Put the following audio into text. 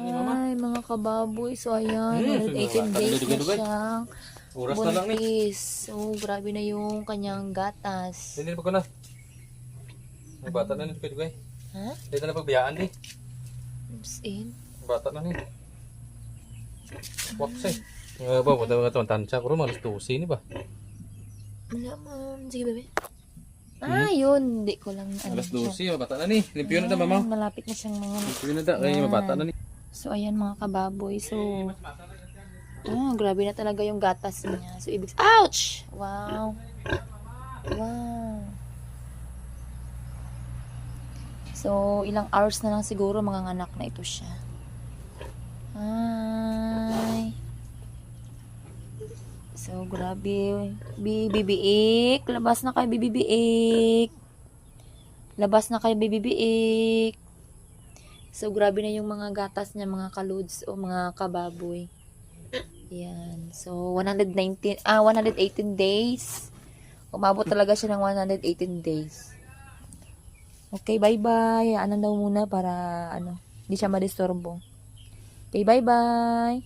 Ay, mga kababoy. So, ayan. Hmm, 118 days na dugay-dugay. siyang Oras na lang ni. buntis. So, grabe na yung kanyang gatas. Hindi pa ko na. May bata na nito kayo Ha? Dito na pagbiyaan ni. Oops, in. Bata na ni. Waps eh. Nga ba, wala nga ito. Tansya ko rin, malas 12 ni ba? Wala, ma'am. Sige, bebe. Ah, yun. Hindi ko lang. Ano, Alas siya. 12, bata na ni. Limpyo na da, mama. Ah, Malapit na siyang mga Limpyo na da, kaya mabata na ni. So, ayan mga kababoy. So, oh, grabe na talaga yung gatas niya. So, ibig Ouch! Wow! Wow! So, ilang hours na lang siguro mga anak na ito siya. Ay. So, grabe. Bibibiik. Labas na kayo, bibibiik. Labas na kayo, bibibiik. So, grabe na yung mga gatas niya, mga kaluds o mga kababoy. Yan. So, 119, ah, 118 days. Umabot talaga siya ng 118 days. Okay, bye-bye. Ano daw muna para, ano, hindi siya madisturbo. Okay, bye-bye.